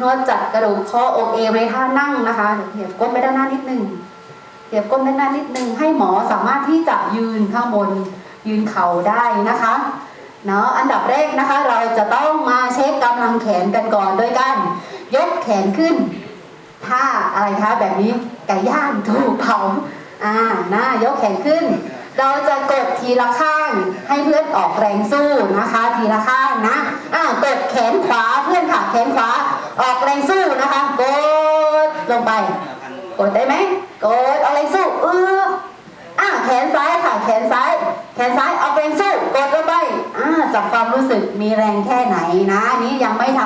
นวดจัดกระดูกคออกเอวในท่านั่งนะคะเดี๋ยวเหยียบก้นไปด้านหน้านิดนึงเหยียบก้นด้านหน้านิดนึงให้หมอสามารถที่จะยืนข้างบนยืนเข่าได้นะคะเนาะอันดับแรกนะคะ เราจะต้องมาเช็คกำลังแขนกันก่อนโดยการยกแขนขึ้นท่าอะไรคะแบบนี้ไก่ย่างถูกเผาอ่านะยกแขนขึ้น เราจะกดทีละข้างให้เพื่อนออกแรงสู้นะคะ ทีละข้างนะอ่ากดแขนขวาเพื่อนค่ะแขนขวา ออกแรงสู้นะคะกดลงไป กดได้ไหมกดเอาแรงสู้เอออ่าแขนซ้ายค่ะแขนซ้าย แขนซ้ายออกแรงสู้กดลงไปอ่าจับความรู้สึกมีแรงแค่ไหนนะอันนี้ยังไม่ท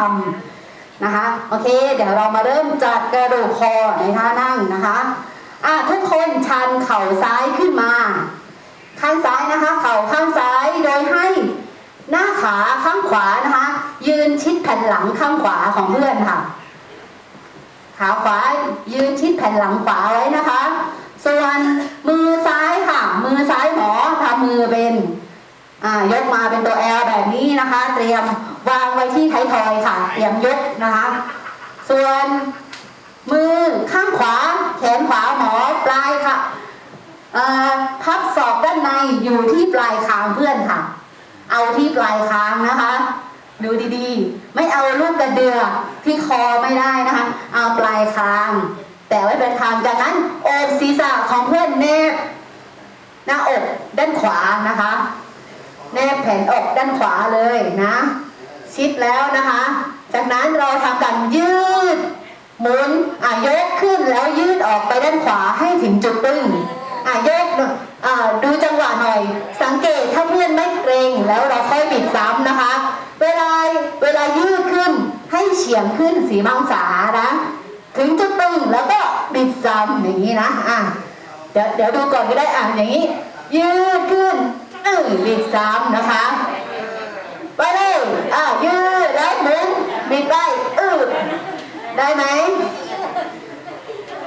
ำนะคะโอเค เดี๋ยวเรามาเริ่มจัดกระดูกคอในท่านั่งนะคะอะทุกคนชันเข่าซ้ายขึ้นมา ข้างซ้ายนะคะ เข่าข้างซ้ายโดยให้หน้าขาข้างขวานะคะ ยืนชิดแผ่นหลังข้างขวาของเพื่อนค่ะ ขาขวายืนชิดแผ่นหลังขวาไว้นะคะ ส่วนมือซ้ายค่ะ มือซ้ายหมอทำมือเป็นอ่ายกมาเป็นตัว L แบบนี้นะคะ เตรียมวางไว้ที่ไทยทอยค่ะ เตรียมยกนะคะ ส่วนมือข้างขวา แขนขวาหมอปลายค่ะพับศอกด้านในอยู่ที่ปลายคางเพื่อนค่ะ เอาที่ปลายคางนะคะ ดูดีๆ ไม่เอาลูกกระเดือกที่คอไม่ได้นะคะ เอาปลายคาง แต่ไว้เป็นคางจากนั้นโอบศีรษะของเพื่อนแนบหน้าอกด้านขวานะคะ แนบแผ่นอกด้านขวาเลยนะ ชิดแล้วนะคะ จากนั้นเราทำการยืดหมุนอะยกขึ้นแล้วยืดออกไปด้านขวาให้ถึงจุดตึงอะยกอะดูจังหวะหน่อย สังเกตถ้าเพื่อนไม่เกรงแล้วเราค่อยบิดซ้ำนะคะ เวลาเวลายืดขึ้นให้เฉียงขึ้นสีมังศานะ ถึงจุดตึงแล้วก็บิดซ้ำอย่างนี้นะอะเดี๋ยวเดี๋ยวดูก่อนก็ได้อะอย่างนี้ ยืดขึ้นเออบิดซ้ำนะคะไปเลยอะยืดแล้วหมุนบิดไปอืดได้ไหม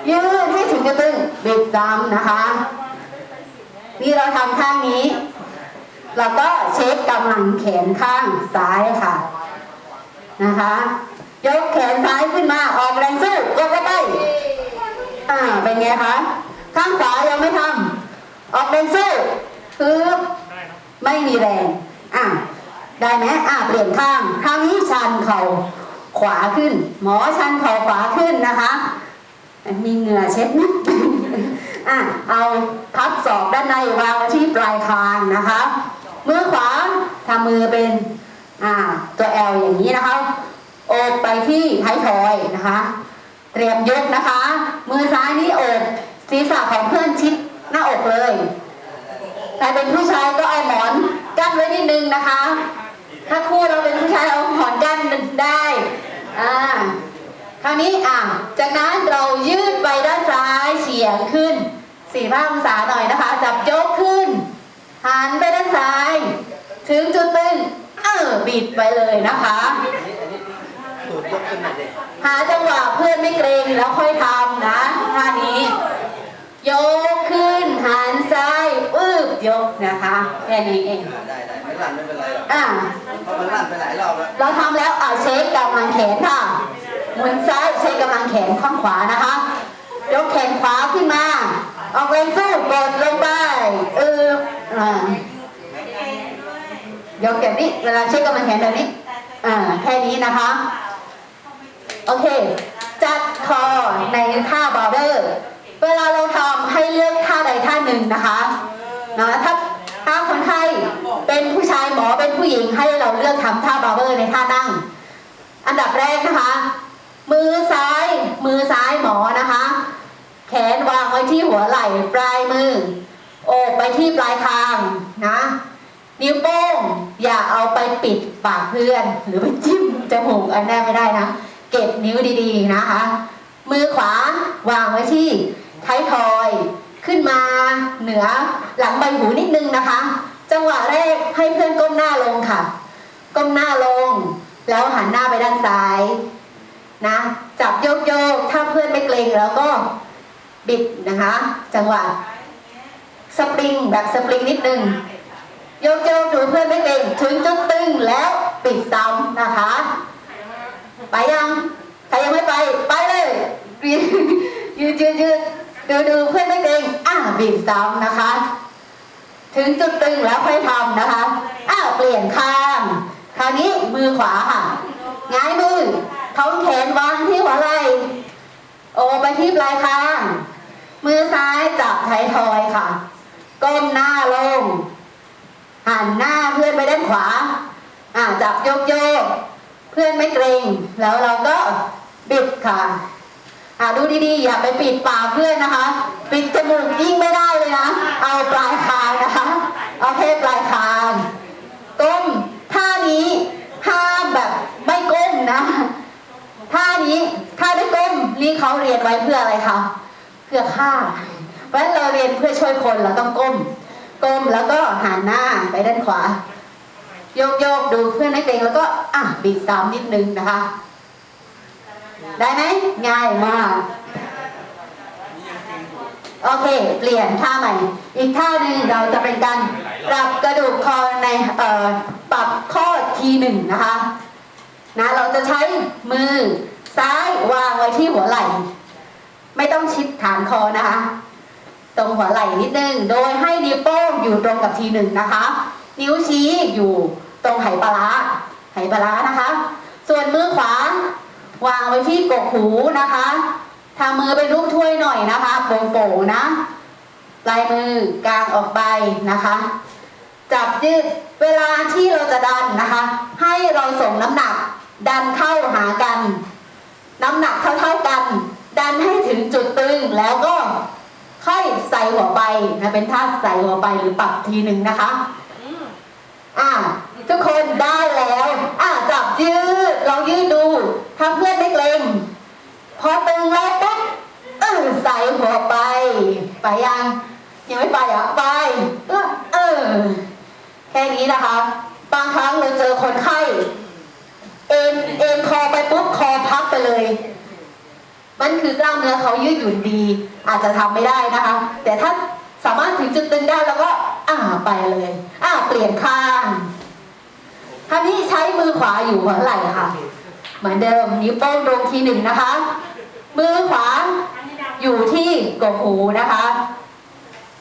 ยืดให้ถึงกระตึงบิดซ้ำนะคะ นี่เราทำข้างนี้ เราก็เช็คกำลังแขนข้างซ้ายค่ะ นะคะ ยกแขนซ้ายขึ้นมาออกแรงสู้ยกดเข้าไปอ่าเป็นไงคะข้างขวายังไม่ทำออกแรงสู้คือไม่มีแรงอะได้ไหมอะเปลี่ยนข้างข้างนี้ชันเข่าขวาขึ้น หมอชันเข่าขวาขึ้นนะคะ มีเหงื่อเช็ดนิดอะเอาพับศอกด้านในวางไว้ที่ปลายคางนะคะ มือขวาทำมือเป็นอ่าตัว L อย่างนี้นะคะโอบไปที่ท้ายทอยนะคะ เตรียมยกนะคะ มือซ้ายนี่โอบศีรษะของเพื่อนชิดหน้าอกเลยใครเป็นผู้ชายก็เอาหมอนกั้นไว้นิดนึงนะคะ ถ้าคู่เราเป็นผู้ชายเอาหมอนกั้นได้อ่าคราวนี้อะจากนั้นเรายืดไปด้านซ้ายเฉียงขึ้นสี่ห้าองศาหน่อยนะคะ จับยกขึ้น หันไปด้านซ้าย ถึงจุดตึงเออบิดไปเลยนะคะตูดยกขึ้นมาดิหาจังหวะเพื่อนไม่เกรงแล้วค่อยทำนะท่านี้ ยกขึ้นหันซ้ายอึบยกนะคะแค่นี้เองอ่าได้ได้ไม่ลั่นไม่เป็นไรหรอกอะเพราะมันลั่นไปหลายรอบแล้วเราทำแล้วอะเช็คกำลังแขนค่ะหมุนซ้ายเช็คกำลังแขนข้างขวานะคะ ยกแขนขวาขึ้นมา ออกแรงสู้กดลงไปเอออ่ายกแบบนี้เวลาเช็คกำลังแขนแบบนี้ อ่า แค่นี้นะคะ โอเค จัดคอในท่าบาร์เบอร์ เวลาเราทำให้เลือกท่าใดท่าหนึ่งนะคะนะถ้าถ้าคนไข้เป็นผู้ชายหมอเป็นผู้หญิงให้เราเลือกทำท่าบาร์เบอร์ในท่านั่ง อันดับแรกนะคะ มือซ้าย มือซ้ายหมอนะคะ แขนวางไว้ที่หัวไหล่ปลายมือ โอบไปที่ปลายคางนะ นิ้วโป้งอย่าเอาไปปิดปากเพื่อน หรือไปจิ้มจมูกอันแน่ไม่ได้นะ เก็บนิ้วดีๆนะคะ มือขวาวางไว้ที่ท้ายทอยขึ้นมาเหนือหลังใบหูนิดนึงนะคะ จังหวะแรกให้เพื่อนก้มหน้าลงค่ะ ก้มหน้าลง แล้วหันหน้าไปด้านซ้ายนะ จับโยกโยกถ้าเพื่อนไม่เกรงแล้วก็ บิดนะคะ จังหวะสปริงแบบสปริงนิดนึงโยกโยกดูเพื่อนไม่เกรงถึงจุดตึงแล้วปิดซ้ำนะคะ ไปยังใครยังไม่ไป ไปเลยยืนยืนยืนยืนดูดูเพื่อนไม่เกรงอะบีบซ้ำนะคะ ถึงจุดตึงแล้วค่อยทำนะคะอ้าเปลี่ยนข้างคราวนี้มือขวาค่ะหงายมือท้องแขนวางที่หัวไหล่โอไปที่ปลายคาง มือซ้ายจับไทยทอยค่ะ ก้มหน้าลง หันหน้าเพื่อนไปด้านขวา อ่าจับโยกโยก เพื่อนไม่เกรง แล้วเราก็บิดค่ะ อ่าดูดีๆ อย่าไปปิดปากเพื่อนนะคะ ปิดจมูกยิ่งไม่ได้เลยนะ เอาปลายคางนะคะ เอาแค่ปลายคางก้มท่านี้ห้ามแบบไม่ก้มนะท่านี้ท่าได้ก้มนี่เขาเรียนไว้เพื่ออะไรคะ เพื่อฆ่า เพราะฉะนั้นเราเรียนเพื่อช่วยคนเราต้องก้ม ก้มแล้วก็หันหน้าไปด้านขวา โยกโยกดูเพื่อนให้เกรงแล้วก็อะบีบตามนิดนึงนะคะ ได้ไหมง่ายมากโอเค เปลี่ยนท่าใหม่ อีกท่าหนึ่งเราจะเป็นการปรับกระดูกคอในเอ่อปรับข้อทีหนึ่งนะคะ นะ เราจะใช้มือซ้ายวางไว้ที่หัวไหล่ ไม่ต้องชิดฐานคอนะคะ ตรงหัวไหล่นิดนึง โดยให้นิ้วโป้งอยู่ตรงกับทีหนึ่งนะคะ นิ้วชี้อยู่ตรงไหปลาไหปลานะคะ ส่วนมือขวาวางไว้ที่กกหูนะคะทำมือเป็นรูปถ้วยหน่อยนะคะโป่งๆนะปลายมือกางออกไปนะคะ จับยืดเวลาที่เราจะดันนะคะ ให้เราส่งน้ำหนักดันเข้าหากัน น้ำหนักเท่าๆกัน ดันให้ถึงจุดตึงแล้วก็ค่อยใส่หัวไปนะเป็นท่าใส่หัวไปหรือปรับทีหนึ่งนะคะอ่าทุกคนได้แล้ว อ่าจับยืดลองยืดดูถ้าเพื่อนไม่เกรงพอตึงแล้วปุ๊บเออใส่หัวไป ไปยังยังไม่ไปเหรอะไปเออเออแค่นี้นะคะ บางครั้งเราเจอคนไข้ เอ็นเอ็นคอไปปุ๊บคอพับไปเลย มันคือกล้ามเนื้อเขายืดหยุ่นดี อาจจะทำไม่ได้นะคะ แต่ถ้าสามารถถึงจุดตึงได้แล้วก็อ่าไปเลย อ่าเปลี่ยนข้างคราวนี้ใช้มือขวาอยู่หัวไหล่ค่ะ เหมือนเดิมนิ้วโป้งตรงทีหนึ่งนะคะ มือขวาอยู่ที่กกหูนะคะ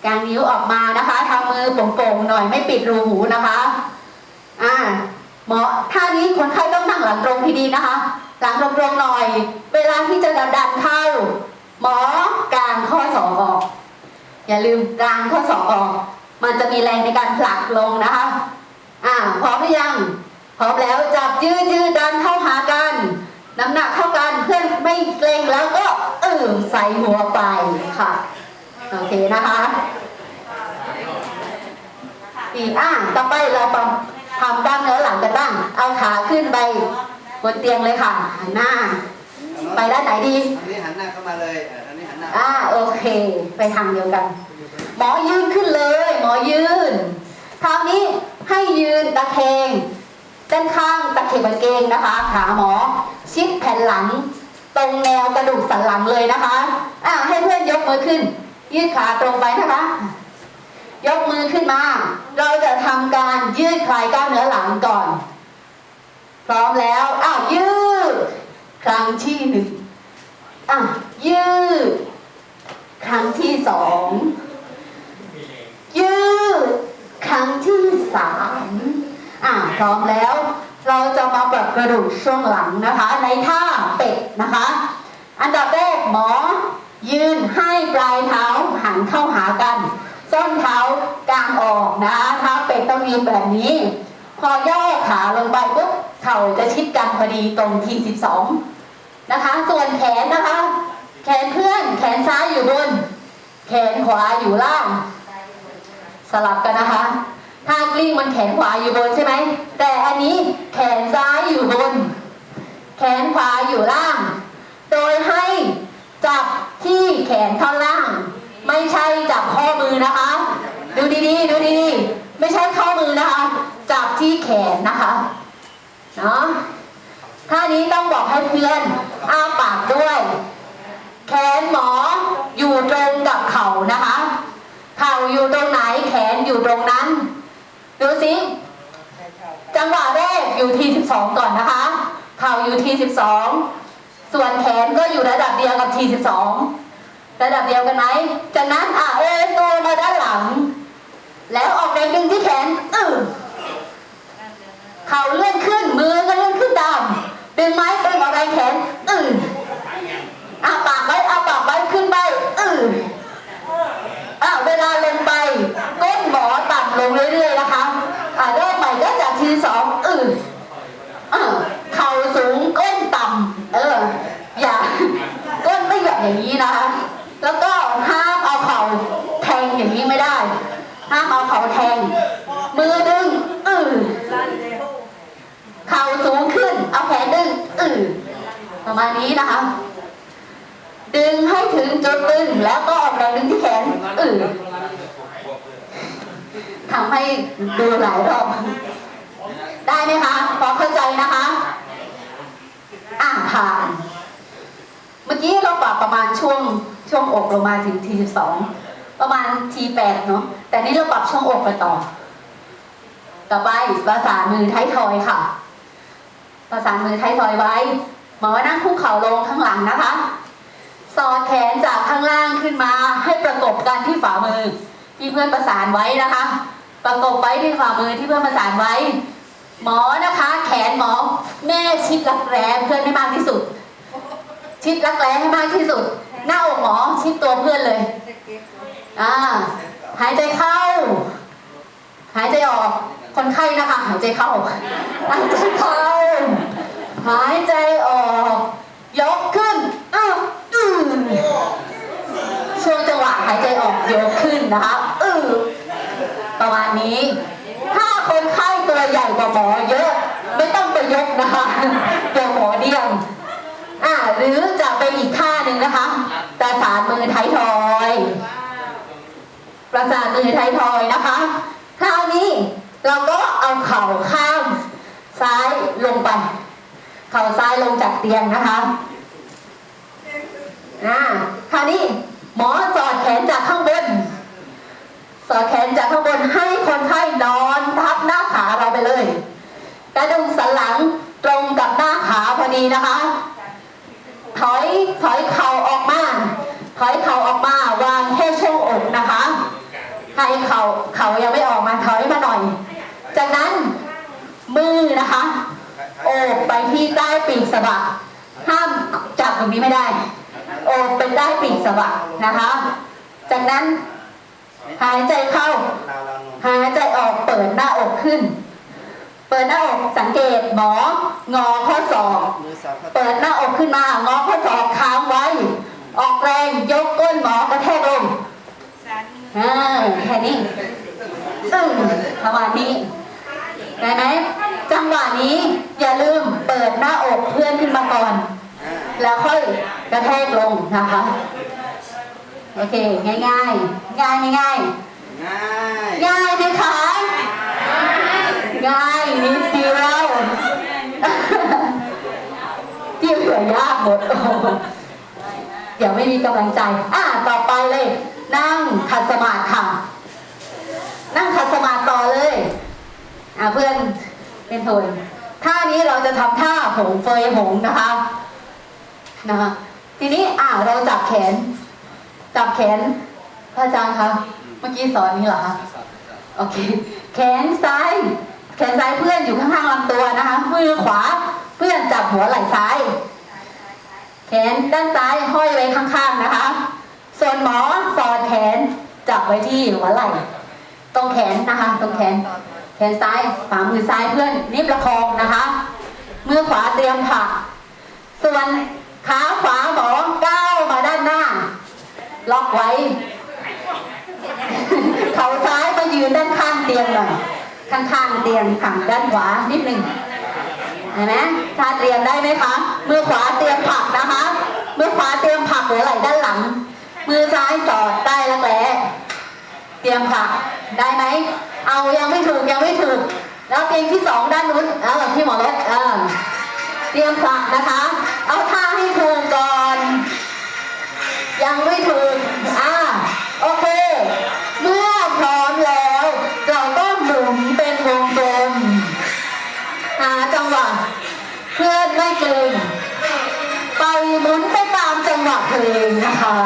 กางนิ้วออกมานะคะทำมือโป่งๆหน่อยไม่ปิดรูหูนะคะ อ่าหมอท่านี้คนไข้ต้องนั่งหลังตรงทีดีนะคะ หลังตรงๆหน่อย เวลาที่จะดันเข้า หมอกางข้อศอกออก อย่าลืมกางข้อศอกออก มันจะมีแรงในการผลักลงนะคะ อ่าพร้อมหรือยัง พร้อมแล้วจับยืดยืดดันเข้าหากัน น้ำหนักเท่ากันเพื่อนไม่เกรงแล้วก็เออใส่หัวไปค่ะ โอเคนะคะอีกอะต่อไปเราทำกล้ามเนื้อหลังกันบ้าง เอาขาขึ้นไป บนเตียงเลยค่ะหันหน้า ไปด้านไหนดี อันนี้หันหน้าเข้ามาเลยเอออันนี้หันหน้า อ่าโอเค ไปทางเดียวกัน หมอยืนขึ้นเลย หมอยืนคราวนี้ให้ยืนตะแคงด้านข้างตะเข็บกางเกงนะคะขาหมอ ชิดแผ่นหลัง ตรงแนวกระดูกสันหลังเลยนะคะอ่าให้เพื่อนยกมือขึ้น ยืดขาตรงไปนะคะ ยกมือขึ้นมา เราจะทำการยืดคลายกล้ามเนื้อหลังก่อน พร้อมแล้ว อ้าว ยืด ครั้งที่หนึ่งอะ ยืด ครั้งที่สอง ยืด ครั้งที่สามอะ พร้อมแล้ว เราจะมาปรับกระดูกช่วงหลังนะคะ ในท่าเป็ดนะคะ อันดับแรกหมอ ยืนให้ปลายเท้าหันเข้าหากันส้นเท้ากางออกนะคะเท้าเป็ดต้องยืนแบบนี้ พอย่อขาลงไปปุ๊บเข่าจะชิดกันพอดีตรงทีสิบสองนะคะ ส่วนแขนนะคะ แขนเพื่อนแขนซ้ายอยู่บน แขนขวาอยู่ล่าง สลับกันนะคะถ้ากลิ้งมันแขนขวาอยู่บนใช่ไหม แต่อันนี้แขนซ้ายอยู่บน แขนขวาอยู่ล่าง โดยให้จับที่แขนท่อนล่าง ไม่ใช่จับข้อมือนะคะ ดูดีๆ ดูดีๆ ไม่ใช่ข้อมือนะคะ จับที่แขนนะคะเนาะท่านี้ต้องบอกให้เพื่อนอ้าปากด้วย แขนหมออยู่ตรงกับเข่านะคะ เข่าอยู่ตรงไหนแขนอยู่ตรงนั้น ดูสิจังหวะแรกอยู่ที12 ก่อนนะคะ เข่าอยู่ทีสิบสองส่วนแขนก็อยู่ระดับเดียวกับทีสิบสองระดับเดียวกันไหมจากนั้นอะเอยตัวมาด้านหลัง แล้วออกแรงดึงที่แขนอือเข่าเลื่อนขึ้น มือก็เลื่อนขึ้นตามดึงไม้ดึงออกแรงแขนอืออาปากไว้อาปากไว้ขึ้นไปอืออ้าวเวลาลงไปก้นหมอต่ำลงเรื่อยๆนะคะ อะเริ่มใหม่ก็จากทีสองอืออะเข่าสูงก้นต่ำเออ อย่า ก้นไม่แบบอย่างนี้นะคะ แล้วก็ห้ามเอาเข่าแทงอย่างนี้ไม่ได้ ห้ามเอาเข่าแทง มือดึง อือเข่าสูงขึ้น เอาแขนดึง อือประมาณ นี้นะคะ ดึงให้ถึงจุดตึงแล้วก็ออกแรงดึงที่แขนอือทำให้ดูหลายรอบได้ไหมคะพอเข้าใจนะคะอ่าผ่านเมื่อกี้เราปรับประมาณช่วงช่วงอกลงมาถึงทีสิบสองประมาณทีแปดเนาะแต่นี่เราปรับช่วงอกไปต่อ ต่อไปประสานมือท้ายทอยค่ะประสานมือท้ายทอยไว้ หมอนั่งคุกเข่าลงข้างหลังนะคะ สอดแขนจากข้างล่างขึ้นมาให้ประกบกันที่ฝ่ามือ ที่เพื่อนประสานไว้นะคะ ประกบไว้ที่ฝ่ามือที่เพื่อนประสานไว้ หมอนะคะ แขนหมอแม่ชิดรักแร้เพื่อนให้มากที่สุด ชิดรักแร้ให้มากที่สุด หน้าอกหมอชิดตัวเพื่อนเลยอ่าหายใจเข้า หายใจออก คนไข้นะคะ หายใจเข้า หายใจเข้า หายใจออก ยกขึ้นอ้าวอือช่วงจังหวะหายใจออกยกขึ้นนะคะอือประมาณนี้ ถ้าคนไข้ตัวใหญ่กว่าหมอเยอะ ไม่ต้องไปยกนะคะเดี๋ยวหมอเดี่ยงอ่าหรือจะเป็นอีกท่าหนึ่งนะคะประสานมือไทยทอยประสานมือไทยทอยนะคะคราวนี้เราก็เอาเข่าข้างซ้ายลงไป ลงจากเตียงนะคะอ่าคราวนี้หมอสอดแขนจากข้างบน สอดแขนจากข้างบนให้คนไข้นอนทับหน้าขาเราไปเลยกระดูกสันหลังตรงกับหน้าขาพอดีนะคะ ถอยถอยเข่าออกมา ถอยเข่าออกมาวางแค่ช่วงอกนะคะให้เข่าเข่ายังไม่ออกมาถอยมาหน่อย จากนั้นมือนะคะ โอบไปที่ใต้ปีกสะบักห้ามจับตรงนี้ไม่ได้ โอบเป็นใต้ปีกสะบักนะคะ จากนั้นหายใจเข้าเราเราลงหายใจออกเปิดหน้าอกขึ้น เปิดหน้าอกสังเกตหมองอข้อศอกมือสองเข้าเปิดหน้าอกขึ้นมางอข้อศอกค้างไว้ ออกแรงยกก้นหมอกระแทกลงอ่าแค่นี้ ซึ่งประมาณนี้ ได้ไหมจังหวะนี้อย่าลืมเปิดหน้าอกเพื่อนขึ้นมาก่อนอ่าแล้วค่อยกระแทกลงนะคะ โอเค ง่ายง่ายๆง่ายง่ายง่ายง่ายๆง่ายไหมคะง่ายนิดเดียวที่เหลือยากหมดโอ้โหเดี๋ยวไม่มีกำลังใจ อะต่อไปเลย นั่งขัดสมาธิค่ะ นั่งขัดสมาธิต่อเลย อะเพื่อนเป็นโทนท่านี้เราจะทำท่าหงเฟยหงนะคะนะคะทีนี้อะเราจับแขน จับแขนพระอาจารย์คะเมื่อกี้สอนนี้เหรอคะโอเค แขนซ้าย แขนซ้ายเพื่อนอยู่ข้างๆลำตัวนะคะมือขวาเพื่อนจับหัวไหล่ซ้าย แขนด้านซ้ายห้อยไว้ข้างๆนะคะ ส่วนหมอสอดแขนจับไว้ที่หัวไหล่ตรงแขนนะคะ ตรงแขน แขนซ้ายฝ่ามือซ้ายเพื่อนนิบประคองนะคะ มือขวาเตรียมผัก ส่วนขาขวาหมอก้าวมาด้านหน้า ล็อกไว้ เข่าซ้ายมายืนด้านข้างเตียงหน่อย ข้างๆเตียงฝั่งด้านขวานิดหนึ่งเห็นไหมถ้าเตรียมได้ไหมคะ มือขวาเตรียมผักนะคะ มือขวาเตรียมผักหัวไหล่ด้านหลัง มือซ้ายสอดใต้รักแร้เตรียมผักได้ไหม เอายังไม่ถูกยังไม่ถูก แล้วเตียงที่สองด้านนู้นเออพี่หมอรถเออเตรียมผลักนะคะ เอาท่าให้ถูกก่อน ยังไม่ถูกอ่าโอเค เมื่อพร้อมแล้ว เราก็หมุนเป็นวงกลมหาจังหวะเพื่อนไม่เกรงไปหมุนไปตามจังหวะเพลงนะคะ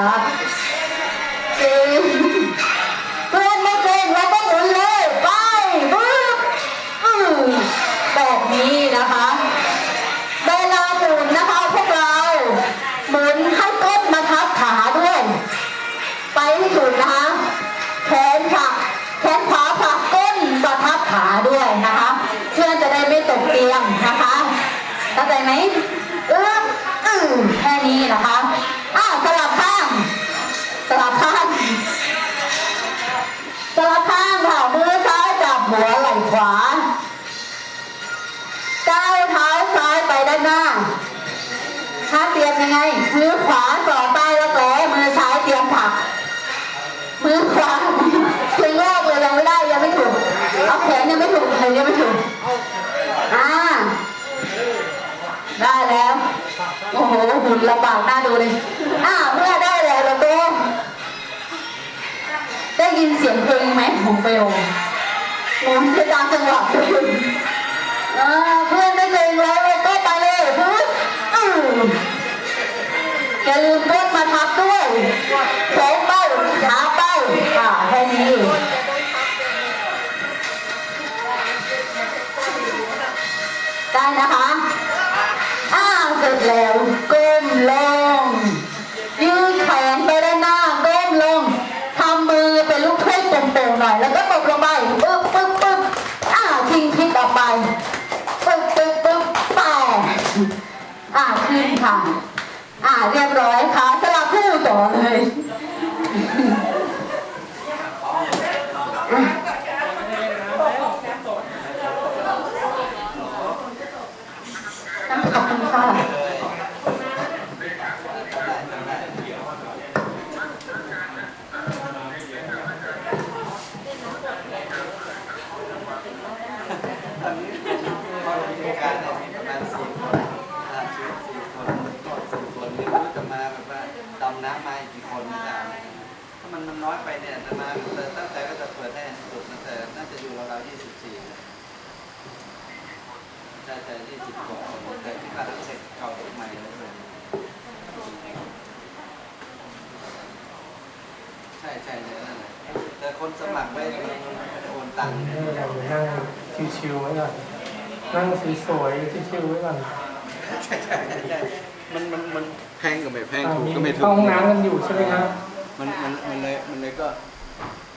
ยมยังไง มือขวาสอดใต้แล้วก็มือซ้ายเตรียมผัก มือขวาเพลงแรกเลยยังไม่ได้ยังไม่ถูก เอาแขนยังไม่ถูกเลยยังไม่ถูก อ่า ได้แล้ว โอ้โหหุ่นลำบากหน้าดูเลย อ่าเมื่อได้แล้วเราก็ได้ยินเสียงเพลงไหมของเฟลหมุนไปตามจังหวะเพลงอ่าเพื่อนไม่เกรงแล้วเราก็ไปเลยพึ่งอือ อย่าลืมก้นมาทับด้วยโค้งเป้าขาเป้าค่ะแค่นี้ได้นะคะอ่าเสร็จแล้วก้มลง ยืดแขนไปด้านหน้าก้มลงทำมือเป็นลูกเทพโป่งๆหน่อย แล้วก็ตบลงไปปึ๊บปึ๊บปึ๊บอ่าทิ้งพลิกออกไปปึ๊บปึ๊บปึ๊บแปะอ่าขึ้นค่ะ อ่าเรียบร้อยค่ะสลับคู่ต่อเลยขอบคุณค่ะ ตอนนี้คนพิการเนี่ยมีประมาณสี่คนอ่าสี่สี่คนก็สี่คนไม่รู้จะมาแบบว่า ดำน้ำมาอีกกี่คนนะครับถ้ามันมันน้อยไปเนี่ยจะมาแต่ตั้งแต่ก็จะเปิดให้สุดนะแต่น่าจะอยู่ราวๆยี่สิบสี่ใช่ใช่ยี่สิบกว่าคนแต่ที่ขาดเสร็จเก่าใหม่เลยใช่ใช่เลยนั่นแหละแต่คนสมัครไว้มันไม่ได้โอนตังค์เรานั่งชิวๆไว้ก่อนนั่งสวยๆชิวๆไว้ก่อนใช่ใช่ใช่มันมันมัน แพงก็ไม่แพงอ่าถูกมีก็ไม่ถูกเข้าห้องน้ำกันอยู่ใช่ไหมครับ มันมันมันเลยมันเลยก็